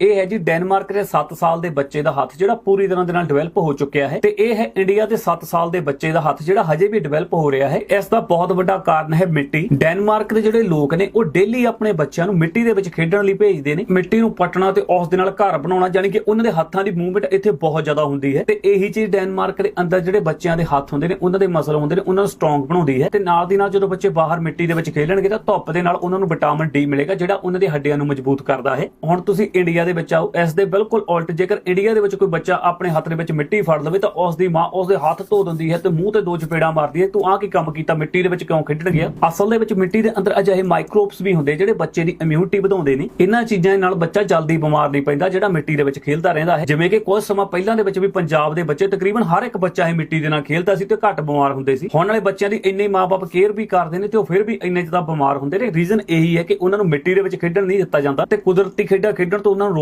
ਇਹ ਹੈ ਜੀ ਡੈਨਮਾਰਕ ਦੇ 7 ਸਾਲ ਦੇ ਬੱਚੇ ਦਾ ਹੱਥ, ਜਿਹੜਾ ਪੂਰੀ ਤਰ੍ਹਾਂ ਦੇ ਨਾਲ ਡਿਵੈਲਪ ਹੋ ਚੁੱਕਿਆ ਹੈ। ਤੇ ਇਹ ਹੈ ਇੰਡੀਆ ਦੇ 7 ਸਾਲ ਦੇ ਬੱਚੇ ਦਾ ਹੱਥ, ਜਿਹੜਾ ਹਜੇ ਵੀ ਡਿਵੈਲਪ ਹੋ ਰਿਹਾ ਹੈ। ਇਸ ਦਾ ਬਹੁਤ ਵੱਡਾ ਕਾਰਨ ਹੈ ਮਿੱਟੀ। ਡੈਨਮਾਰਕ ਦੇ ਜਿਹੜੇ ਲੋਕ ਨੇ, ਉਹ ਡੇਲੀ ਆਪਣੇ ਬੱਚਿਆਂ ਨੂੰ ਮਿੱਟੀ ਦੇ ਵਿੱਚ ਖੇਡਣ ਲਈ ਭੇਜਦੇ ਨੇ। ਮਿੱਟੀ ਨੂੰ ਪਟਣਾ ਤੇ ਉਸ ਦੇ ਨਾਲ ਘਰ ਬਣਾਉਣਾ ਯਾਨੀ ਕਿ ਉਹਨਾਂ ਦੇ ਹੱਥਾਂ ਦੀ ਮੂਵਮੈਂਟ ਇੱਥੇ ਬਹੁਤ ਜ਼ਿਆਦਾ ਹੁੰਦੀ ਹੈ। ਤੇ ਇਹੀ ਚੀਜ਼ ਡੈਨਮਾਰਕ ਦੇ ਅੰਦਰ ਜਿਹੜੇ ਬੱਚਿਆਂ ਦੇ ਹੱਥ ਹੁੰਦੇ ਨੇ, ਉਹਨਾਂ ਦੇ ਮਸਲ ਹੁੰਦੇ ਨੇ, ਉਹਨਾਂ ਨੂੰ ਸਟਰੋਂਗ ਬਣਾਉਂਦੀ ਹੈ। ਤੇ ਨਾਲ ਦੀ ਨਾਲ ਜਦੋਂ ਬੱਚੇ ਬਾਹਰ ਮਿੱਟੀ ਦੇ ਵਿੱਚ ਖੇਡਣਗੇ, ਤਾਂ ਧੁੱਪ ਦੇ ਨਾਲ ਉਹਨਾਂ ਨੂੰ ਵਿਟਾਮਿਨ ਡੀ ਮਿਲੇਗਾ, ਜਿਹੜਾ ਉਹਨਾਂ ਦੇ ਹੱਡੀਆਂ ਨੂੰ ਮਜ਼ਬੂਤ ਕਰਦਾ ਹੈ। ਹੁਣ ਤੁਸੀਂ ਇੰਡੀਆ ਦੇ ਵਿੱਚ ਆਓ ਇਸ ਦੇ ਬਿਲਕੁਲ ਉਲਟ, ਜੇਕਰ ਇੰਡੀਆ ਦੇ ਵਿੱਚ ਕੋਈ ਬੱਚਾ ਆਪਣੇ ਹੱਥ ਦੇ ਵਿੱਚ ਮਿੱਟੀ ਫੜ ਲਵੇ, ਤਾਂ ਉਸ ਦੀ ਮਾਂ ਉਸ ਦੇ ਹੱਥ ਧੋ ਦਿੰਦੀ ਹੈ ਤੇ ਮੂੰਹ ਤੇ ਦੋ ਚਪੇੜਾਂ ਮਾਰਦੀ ਹੈ। ਤੂੰ ਆਹ ਕੀ ਕੰਮ ਕੀਤਾ? ਮਿੱਟੀ ਦੇ ਵਿੱਚ ਕਿਉਂ ਖੇਡਣ ਗਿਆ ਅਸਲ ਦੇ ਵਿੱਚ ਮਿੱਟੀ ਦੇ ਅੰਦਰ ਅਜਿਹੇ ਮਾਈਕਰੋਬਸ ਵੀ ਹੁੰਦੇ ਜਿਹੜੇ ਬੱਚੇ ਦੀ ਇਮਿਊਨਿਟੀ ਵਧਾਉਂਦੇ ਨੇ। ਇਹਨਾਂ ਚੀਜ਼ਾਂ ਨਾਲ ਬੱਚਾ ਜਲਦੀ ਬਿਮਾਰ ਨਹੀਂ ਪੈਂਦਾ, ਜਿਹੜਾ ਮਿੱਟੀ ਦੇ ਵਿੱਚ ਖੇਡਦਾ ਰਹਿੰਦਾ ਹੈ। ਜਿਵੇਂ ਕਿ ਕੁਝ ਸਮਾਂ ਪਹਿਲਾਂ ਦੇ ਵਿੱਚ ਵੀ ਪੰਜਾਬ ਦੇ ਬੱਚੇ ਤਕਰੀਬਨ ਹਰ ਇੱਕ ਬੱਚਾ ਇਹ ਮਿੱਟੀ ਦੇ ਨਾਲ ਖੇਡਦਾ ਸੀ ਤੇ ਘੱਟ ਬਿਮਾਰ ਹੁੰਦੇ ਸੀ। ਹੁਣ ਵਾਲੇ ਬੱਚਿਆਂ ਦੀ ਇੰਨੇ ਮਾਪੇ ਕੇਅਰ ਵੀ ਕਰਦੇ ਨੇ ਤੇ ਉਹ ਫਿਰ ਵੀ ਇੰਨੇ ਜ਼ਿਆਦਾ ਬਿਮਾਰ ਹੁੰਦੇ ਨੇ। ਰੀਜ਼ਨ ਇਹੀ ਹੈ ਕਿ ਉਹਨਾਂ ਨੂੰ ਮਿੱਟੀ ਦੇ ਵਿੱਚ ਖੇਡਣ ਨਹੀਂ ਦਿੱਤਾ ਜਾਂਦਾ ਤੇ ਕੁਦਰਤੀ ਖੇਡਾਂ ਖੇਡਣ ਤੋਂ ਉਹਨਾਂ ਨੂੰ